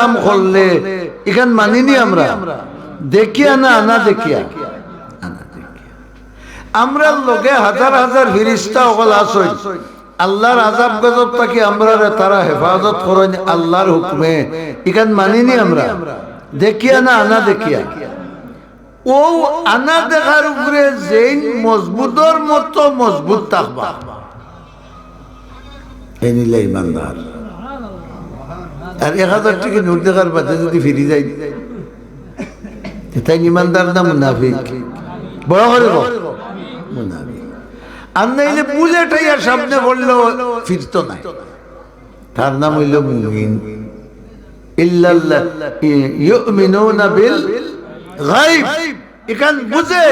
কাম করলে এখান মানিনি আমরা। দেখিয়া না আনা দেখিয়া। আমরা লোকে হাজার হাজার ফিরিস্তা অকল আসই আল্লাহর আজাব গজব থাকি আমরা তারা হেফাজত করেন আল্লাহর হুকমে। এখান মানিনি আমরা। দেখিয়া না আনা দেখিয়া। ও আনা দেখার উপরে যেই মজবুতর মতো মজবুত থাকবা। এই নিলে ইমানদার। আর এক হাজার টাকা নোট দেখার বাদে যদি ফিরি যাই তাই ইমানদার না মুনাফিক? বড় করে মুনাফিক। আর নাইলে বুলেট ইয়ার সামনে বলল, ফিরত নাই তার নাম হইল মুমিন। ইল্লাল্লাহ ইউমিনুনা বিল গায়ব। এখান বুঝে।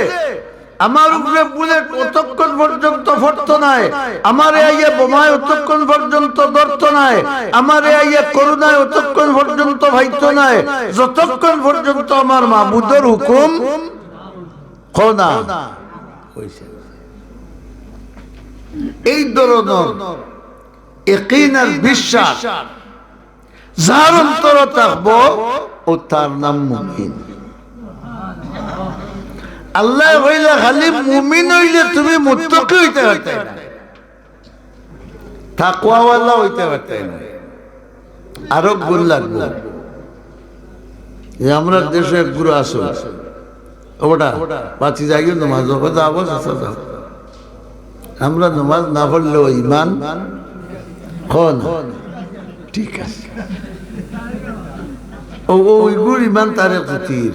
আমার উপরে বুলেট অতক্ষণ পর্যন্ত ফরত নাই। আমার আইয়ে বোমায় অতক্ষণ পর্যন্ত ধরত নাই। আমার আইয়ে করুণায় অতক্ষণ পর্যন্ত ভাইত নাই। যতক্ষণ পর্যন্ত আমার মাহবুদের হুকুম হয়েছে এই ধরনের একিন আর বিশ্বাস, যার অন্তর থাকব ও তার নাম মুমিন। আল্লাহ হইলে খালি মুমিন হইলে তুমি মুত্তকি হইতে পারতে না। হইতে পারতে আরও গুণ লাগবে। যে আমরা দেশে এক গুরু আসো ওটা বাঁচি যাই নমাজ কথা আবস আমরা নমাজ না পড়লেও ইমান খন ঠিক আছে। ও ওইগুর ইমান তারে পুতির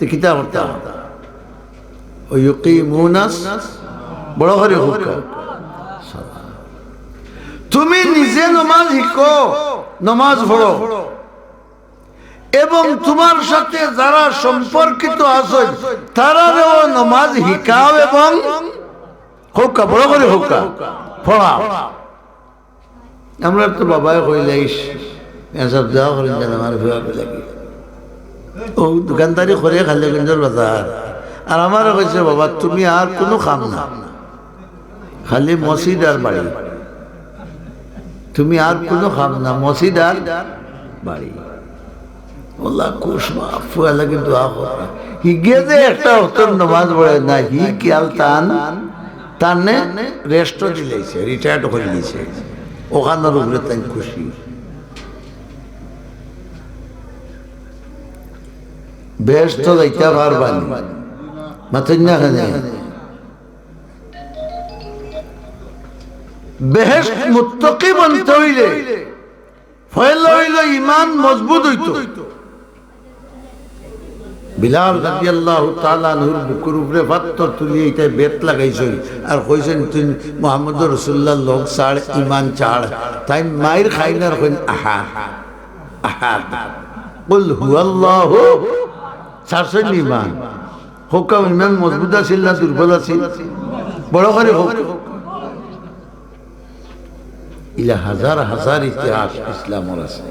না কিতা করতাম ওই ইউকিমুনাস, বড় করে হুকা। তুমি নিজে নমাজ শিখো, নমাজ পড়ো। এবং তোমার সাথে যারা সম্পর্কিত আছে, তারাও নমাজ শিখাও এবং হোকা, বড় করে হোকা, পড়াও। আমরা তো বাবাই কইলাইস এসব যাওয়া করেন আমার ভেবা লাগে ও দোকানদারি করে খালি গঞ্জর বাজার। আর আমার কইছে, বাবা, তুমি আর কোনো কাম না। খালি মসজিদ আর বাড়ি। তুমি আর কোনো খাম না, মসজিদ আর বাড়ি। ওলা কুসমা ফুয়ালা কিন্তু হিগে যে একটা হতর নমাজ পড়ে, না, হি কিয়াল টান টানে রেস্টও দিলেছে রিটায়ার্ড করে দিয়েছে। ওখানের উপরে তাই খুশি। বেশ তো যাইতে পারবানি মাথুন না খানে। বেহেস মুত্তকি বনতে হইলে, ফয়ল হইল ইমান মজবুত হইতো। বিলাল রাদিয়াল্লাহু তাআলা নূর বুকুর উপরে পাত্তর তুলি এইটা বেত লাগাইছই আর কইছেন, তুই মুহাম্মদ রাসূলুল্লাহ, লোক ছাড় ইমান ছাড়। তাই মাইর খাইনার কইন আহা আহা। বল, হুয়াল্লাহু ছাড়ছেন ইমান হোকাম ইমান মজবুত আছিল না দুর্বল আছিল? বড় করে হোক ইলা হাজার হাজার ইতিহাস ইসলামর আছে।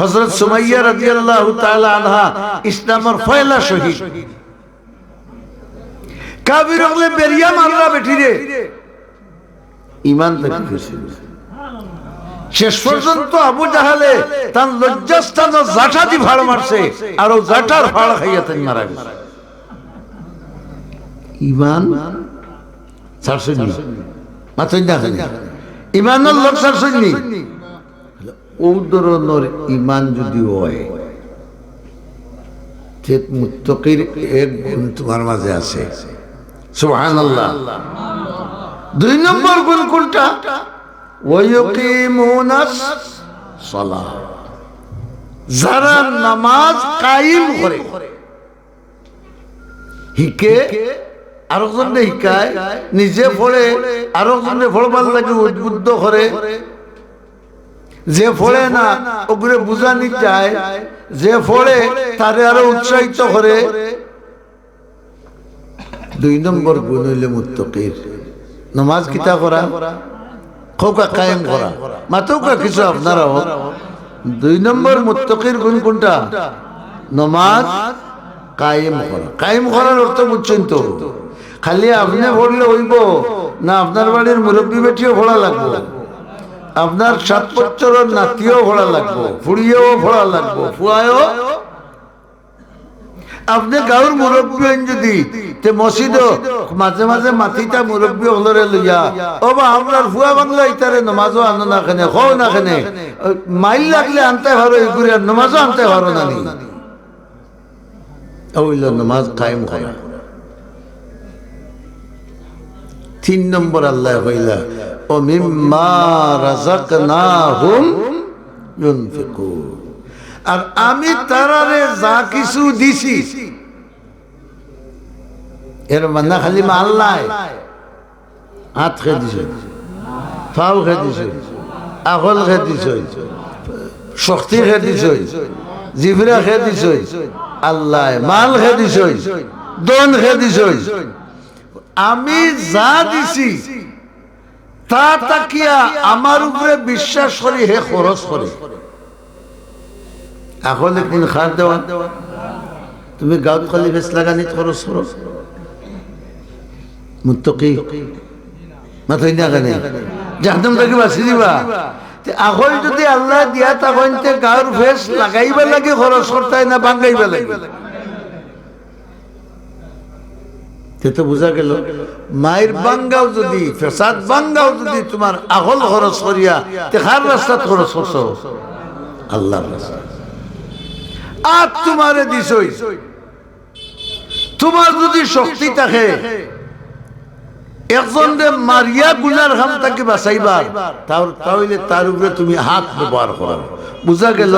হজরত সুমাইয়া রাদিয়াল্লাহু তাআলা আনহা ইসলামের পয়লা শহীদ। কাবির হলে বেরিয়া মারলা বেঠি রে ইমান থেকে খুশি শেষ পর্যন্ত আবু জাহালে তার লজ্জাস্থান জাঠা দি ভাড় মারছে আর ও জাঠার ভাড় খাইয়া তাই মারা গেছে। ইমান ছাড়ছে মাথায় দেখা ইমানের লোক ছাড়ছে ও ধরনের ইমান যদি হয় যে মুত্তকির এক গুণ তোমার মাঝে আছে। সুবহানাল্লাহ। দুই নম্বর গুণ কোনটা? যারা নামাজ কায়েম করে। হিকে আরও জনে শিকায় নিজে পড়ে আরও জনে লাগে উদ্বুদ্ধ করে। যে ফোড়ে না, ওগুলো বুঝানি চায়। যে ফোড়ে তারে আরও উৎসাহিত করে। দুই নম্বর গুণ হইলে মুত্তকির। নমাজ কিতা করা? খৌকা কায়েম করা। মাতৌকা কিছু আপনারাও দুই নম্বর মুত্তকির গুণ কোনটা? নমাজ কায়েম করা। কায়েম করার অর্থ বুঝছেন তো খালি আপনি পড়লে হইব না আপনার বাড়ির মুরব্বী বেটিও ভোড়া লাগবো। আপনার সাত বছরের নাতিও ভোড়া লাগবো। ফুড়িয়েও ভোড়া লাগবো। ফুয়ায়ও আপনি গাঁর মুরব্বী যদি তে মসজিদ মাঝে মাঝে মাতিটা মুরব্বী হলরে লইয়া ও বা আপনার ফুয়া বাংলা ইতারে নমাজও আনো না খানে হও না খানে মাইল লাগলে আনতে পারো এগুলি আর নমাজও আনতে পারো না নি ওইল নমাজ কায়েম করা তিন নম্বর আল্লাহ হইলা ও মিম্মা রাজাকনাহুম ইউনফিকুন। আর আমি তারারে যা কিছু দিছি। এর মানে খালি মাল্লাই হাত খেয়ে দিছ। ফাও খেয়ে দিছ। আগল খেয়ে দিছ। শক্তি খেয়ে দিছ। জিভরা খেয়ে দিছ। আল্লাহ মাল খেয়ে দিছ। দন খেয়ে দিছ। আমি যা দিছি তা তাকিয়া আমার উপরে বিশ্বাস করি হে খরচ করে। এখন কোন খার দেওয়া? তুমি গাঁত খালি বেশ লাগানি খরচ খরচ মুত্তকি। মাথায় না কেন জাহান্নাম থেকে বাঁচি দিবা। এখন যদি আল্লাহ দিয়া তখন তে গাঁর ফেস লাগাইবা লাগে, খরচ করতে না, বাঙ্গাইবা লাগে। তে বোঝা গেল, মায়ের বাঙ্গাও যদি, ফেসাদ বাঙ্গাও যদি তোমার আগল খরচ করিয়া, তে খার রাস্তাত খরচ করছ। আল্লাহর রাস্তা আর তোমারে দিছই। তোমার যদি শক্তি থাকে, একজন মারিয়া গুনার খাম তাকে বাঁচাইবার, তাহলে তার উপরে তুমি হাত ব্যবহার করো বুঝা গেল?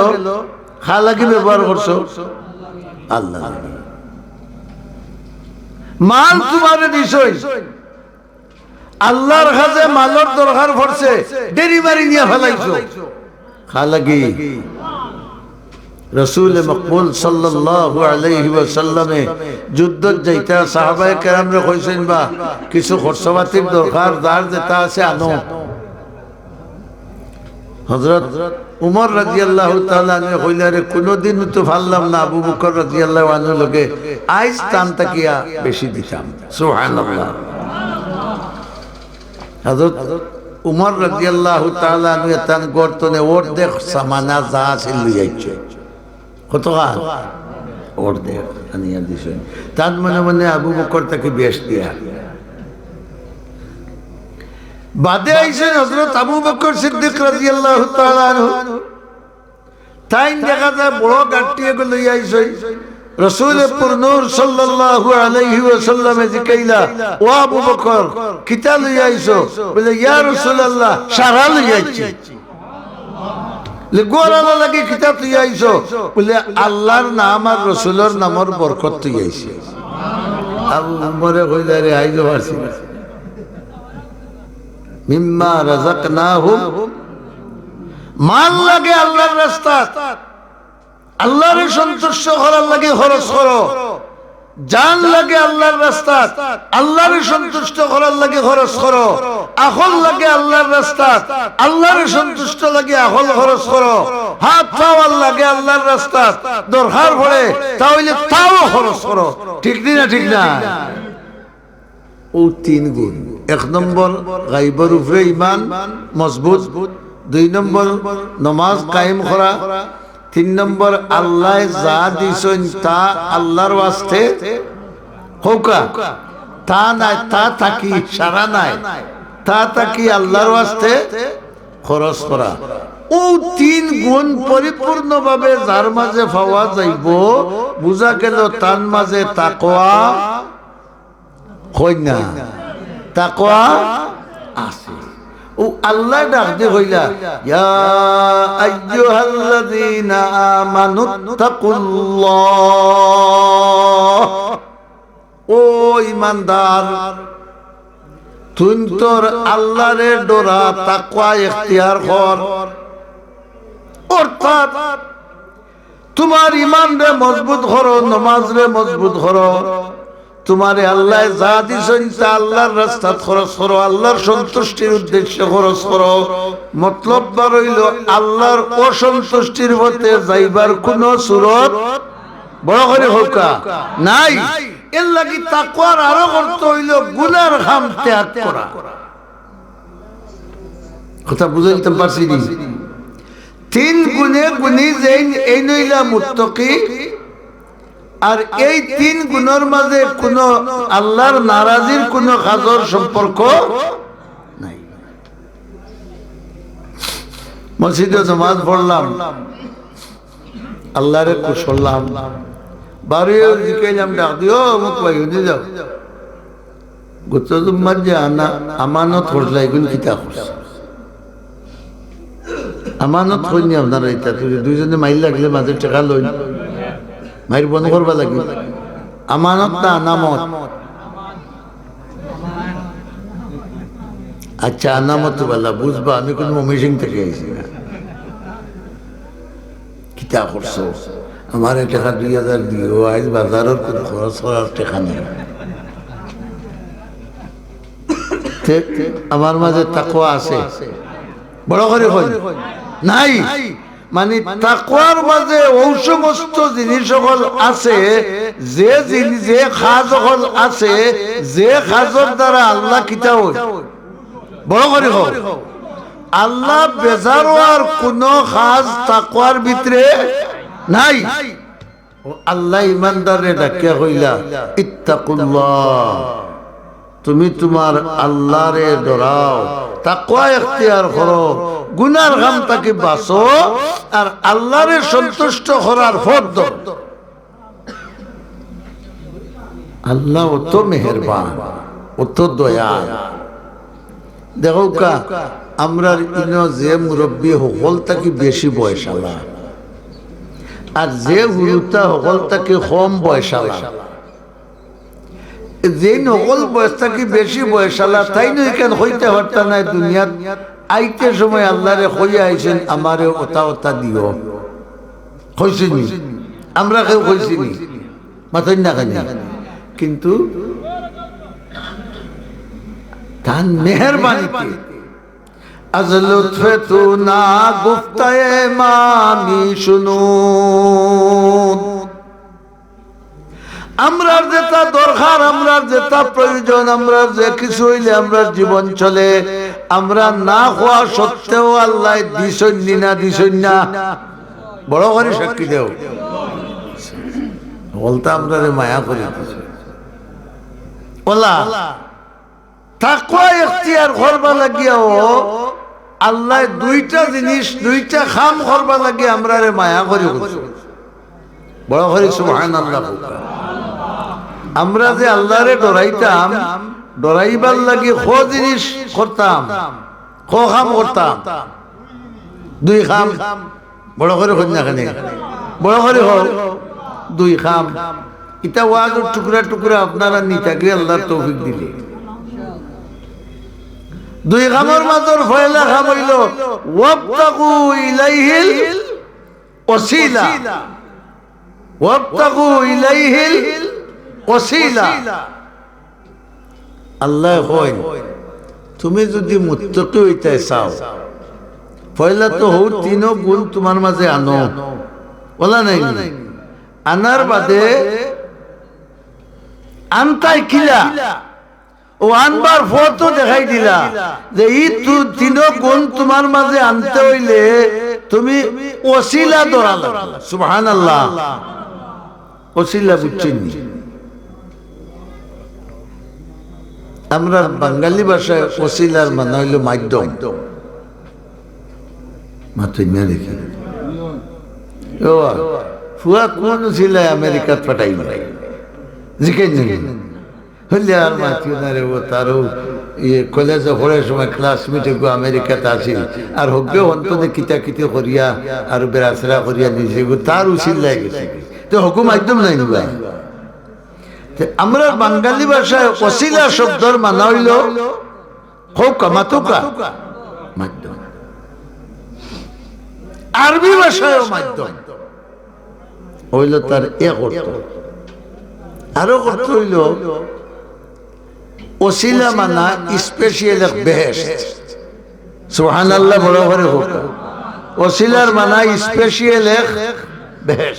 খা লাগি ব্যবহার করছ? আল্লাহ। মাল তোমারে দিছই। আল্লাহর কাছে মালর দরকার পড়ছে। দেরি মারি নিয়ে ফেলাইছো। খা লাগি। রসুল মকবুল সাল্লাল্লাহু আলাইহি ওয়াসাল্লামে যুদ্ধ যাইতা সাহাবায়ে কেরামরে কইছেন, বা, কিছু খরচপাতির দরকার, যার যেটা আছে আনো। হযরত উমর রাদিয়াল্লাহু তাআলা আনহু কইলারে কোনদিন তো ভাললাম না আবু বকর রাদিয়াল্লাহু আনহু লগে আইস টান তাকিয়া বেশি দিতাম। সুবহানাল্লাহ। হযরত উমর রাদিয়াল্লাহু তাআলা আনহু তান গর্তনে ওর দেখ সামানা যা ছিল লইয়াইছে। কত গান অর্ধেক আনিয়া দিছে। তার মনে মনে আবু বকর তাকে বেশ দিয়া। বাদে আইছেন হজরত আবু বকর সিদ্দিক তাই দেখা যায় বড় গাটিয়ে লই আইছে। রসুল পুরনুর সাল্লাল্লাহু আলাইহি ওয়াসাল্লামে জিকাইলা ও আবু বকর কিতা লই আইছো? বলে ইয়া রাসূলুল্লাহ সারা লই আইছি। গোয়ালা লাগে কিতাব তুই আইছো? বলে আল্লাহর নাম আর রসুলের নামর বরকত তুই আইছে। মরে কইলা রে আইজো পারছি মিম্মা রাজাকনাহুম মাল লাগে আল্লাহর রাস্তা। আল্লাহর সন্তুষ্ট করার লাগে খরচ করো। জান লাগে আল্লাহর রাস্তা আল্লাহর সন্তুষ্ট করার লাগে খরচ করো। আখল লাগে আল্লাহর রাস্তা আল্লাহর সন্তুষ্ট লাগে আখল খরচ করো। হাত পাওয়ার লাগে আল্লাহর রাস্তা দরকার পড়ে তাহলে তাও খরচ করো। ঠিক না ঠিক না? ও তিন গুণ। এক নম্বর, গাইবর উপরে ইমান মজবুত। দুই নম্বর, নমাজ কায়েম করা। তিন নম্বর, আল্লাহ যা দিছেন তা আল্লাহর ওয়াস্তে হৌকা তা নাই, তা থাকি সারা নাই। তা থাকি আল্লাহর ওয়াস্তে খরচ করা। ও তিন গুণ পরিপূর্ণ ভাবে যার মাঝে পাওয়া যাইব, বুঝা গেল তার মাঝে তাকোয়া না তাকোয়া আছে। ও আল্লাহ ডাক দে হইলা ও ইমানদার তুই তোর আল্লাহরে ডোরা তাকওয়া কর। অর্থাৎ তোমার ইমান রে মজবুত করো নমাজ রে মজবুত করো। তোমারে আল্লাহ যা দিছেন তা আল্লাহর রাস্তাত খরচ করো, আল্লাহর সন্তুষ্টির উদ্দেশ্যে খরচ করো। মতলব বার হইল আল্লাহর অসন্তুষ্টির পথে যাইবার কোন সুরত তিন গুণে গুণী যে এই নইলা মুত্তকি। আর এই তিন গুণের মাঝে কোন আল্লাহর নারাজির কোন কাজর সম্পর্ক নাই। মসজিদে নামাজ পড়লাম। আল্লাহরে কুশলাম বাড়িও জিকাইলাম ডাক দিও মুখ পাই যাও গোত্র তোমার যে আনা আমানত করলা এগুলো কিতা করছে আমানত কইনি আপনারা এটা দুইজনে মাইল লাগলে মাঝে টাকা লই মাইর বন্ধ করবা লাগবে। আমানত না আনামত আচ্ছা আনামত বলা বুঝবা আমি কোন মমিসিং থেকে আইছি না কিতা করছ? আমার টাকা দুই হাজার দিও আজ বাজারের কোনো খরচ করার টাকা নেই। আমার মাঝে তাকুয়া আছে। বড় করে নাই! মানে তাকওয়ার মাঝে ওই সমস্ত জিনিস সকল আছে যে জিনিস যে খাজ সকল আছে যে খাজর দ্বারা আল্লাহ কিতা হয়। বড় করে হোক। আল্লাহ বেজার আর কোন খাজ তাকওয়ার ভিতরে নাই। আল্লাহ ইমানদারে ডাকিয়া হইলা ইত্তাকুল্লাহ। তুমি তোমার আল্লাহরে ডরাও। তাকওয়া করো। গুনার গাম তাকে বাঁচো আর সন্তুষ্ট আল্লাহ অত অত দয়া দেখো কা, আমরা যে মুরব্বী সকল তাকে বেশি বয়স আলা আর যে সকল তাকে কম বয়স আলা যে নকল বয়স থাকি বেশি বয়স? আলা তাই নই কেন হইতে হরতা নাই দুনিয়াত? আইতে সময় আল্লাহরে হইয়া আইছেন আমারে ওতা ওতা দিও। হইছিনি? আমরা কেউ হইছিনি? মাথায় না কেন? কিন্তু তার মেহরবানিতে আজ লুৎফে তু না গুফতায়ে মামি শুনুন। আমরার যেটা দরকার আমরার যেটা প্রয়োজন আমরা যে কিছু হইলে আমরা জীবন চলে। আমরা না হওয়া সত্ত্বেও আল্লাহ দিসন্নি না দিসন্না বড় করে সাক্ষী দেও। বলতে আমরা মায়া করে দিছে। ওলা তাকওয়া ইখতিয়ার করবা লাগিয়াও আল্লাহ দুইটা জিনিস দুইটা খাম করবা লাগিয়ে আমরা মায়া করে বড় করে সুবহানাল্লাহ আমরা যে আল্লাহরে ডরাইতাম ডরাইবার লাগি খ জিনিস করতাম খ খাম করতাম। দুই খাম। বড় করে কন্যা খানে। বড় করে হোক। দুই খাম। ইটা ওয়াজ টুকরা টুকরা আপনারা নিতাকে আল্লাহর তৌফিক দিলে। দুই খামর মাতর ফয়লা খাম হইল ওয়াবতাকু ইলাইহিল ওসিলা। ওয়াবতাকু ইলাইহিল আল্লাহ তুমি যদি মুত্তকি হইতে চাও, পয়লা তো গুণ তোমার মাঝে আনো। বলা নাই আনার বাদে আনতাই কিলা। ও আনবার ফটো দেখাই দিলা যে ই তিন গুণ তোমার মাঝে আনতে হইলে তুমি ওসিলা দৌড়ালো সুবহান আল্লাহ ওসিলা বুঝছেন আমরা বাঙালি ভাষায় ওসিলার মানে হইল মাধ্যম। ও, ফুয়া কোন ওসিলায় আমেরিকাত পাঠাই জিকে হইলে আর মাতিও না ও তারও ইয়ে কলেজে পড়ার সময় ক্লাসমেটে গো আমেরিকাতে আসিল আর হোকে অন্তনে কিতা কিতে করিয়া, আর করিয়া তার উচিল লাগে তো হকু মাধ্যম নাই নুবা আমরা বাঙালি ভাষায় অশিলা শব্দর মানা হইল হৌকা মাতুকা। মাধ্যম। আরবি ভাষায় মাধ্যম। হইল তার এ করত আরও করতে হইল ওসিলা মানা স্পেশাল এক বেহেস সুহান আল্লাহ বড় করে হোক। ওসিলার মানা স্পেশাল এক বেহেস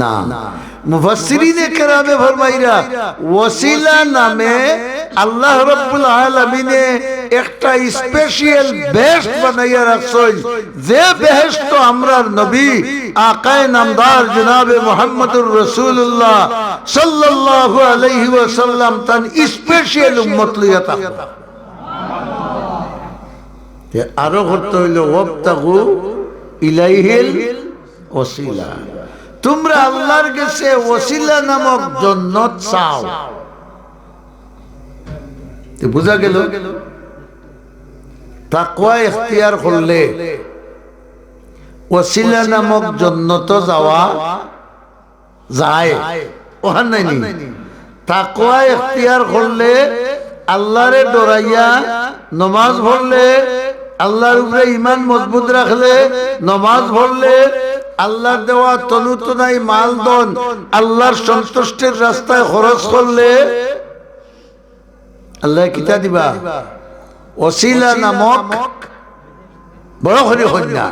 না। মুফাসসিরিনে কেরামে ফরমাইরা ওসিলা নামে আল্লাহ রাব্বুল আলামিনে একটা স্পেশাল বেহেশত বানাইয়া রাখছেন। যে বেহেশত আমরার নবী আকায়ে নামদার জনাবে মুহাম্মদুর রাসূলুল্লাহ সাল্লাল্লাহু আলাইহি ওয়াসাল্লাম তান স্পেশাল উম্মত লইয়া থাকবা তে আরও করতে হইল ওয়াবতাগু ইলাইহিল ওসিলা তোমরা আল্লাহর কাছে ওসিলা নামক জন্নত চাও। বোঝা গেল, তাকওয়া ইখতিয়ার করলে ওসিলা নামক জন্নত যাওয়া যায়। ওহান নাই নি? তাকওয়া ইখতিয়ার করলে আল্লাহরে ডরাইয়া নমাজ পড়লে আল্লাহর উপরে ইমান মজবুত রাখলে, নমাজ পড়লে আল্লাহর দেওয়া তনুতনাই মাল দন, আল্লাহর সন্তুষ্টির রাস্তায় খরচ করলে আল্লাহ কিতা দিবা? অসিলা নামক বড় হরি হন্যা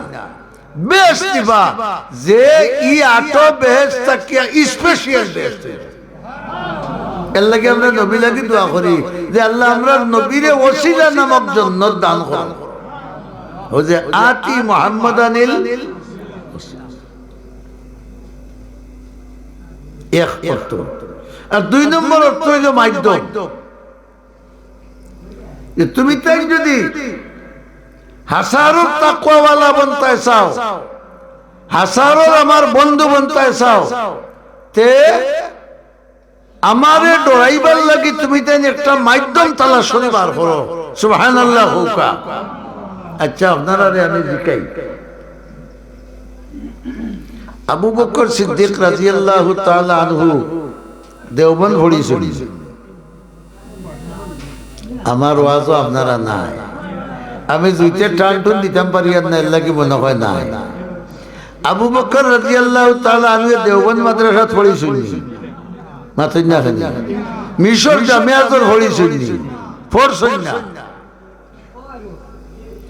আমরা নবীরে ওসিলা নামক জন্য দান করো আতি মোহাম্মদ আনিল এক অর্থ। আর দুই নম্বর অর্থ হইল মাধ্যম তুমি তাই যদি হাসারোর তাকুয়াওয়ালা বনতায় চাও। হাসারোর আমার বন্ধু বনতায় চাও। তে আমারে ডরাইবার লাগি তুমি তাই একটা মাধ্যম তালা শনিবার হলো। সুবহান আল্লাহ হুকা। আচ্ছা আপনারা আমি জিকাই। আবু বকর সিদ্দিক রাজিয়াল্লাহু তাআলা আনহু দেওবন ভরি শুনি আমার ওয়াজও আপনারা নাই। আমি দুইটা টান টুন দিতাম পারি, আর না লাগি মনে হয় নাই। আবু বকর রাজিয়াল্লাহু তাআলা আনহু দেওবন মাদ্রাসাত পড়ি শুনি মাথুন না মিশর জামিয়াতর হরি শুনি ফোর শুনি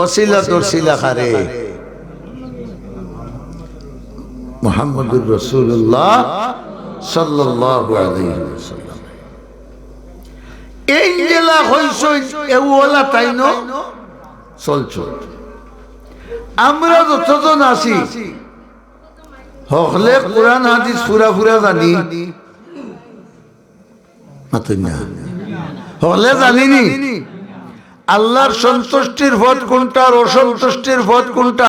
ওসিলা দর্শিলা খারে। মোহাম্মদুর রসুল্লাহ এই জেলা তাই ন চলছ। আমরা যতজন আছি হকলে কোরআন হাদিস ফুরা ফুরা জানি। মাতুন না। হলে জানিনি। আল্লাহর সন্তুষ্টির ভোট কোনটা আর অসন্তুষ্টির ভোট কোনটা?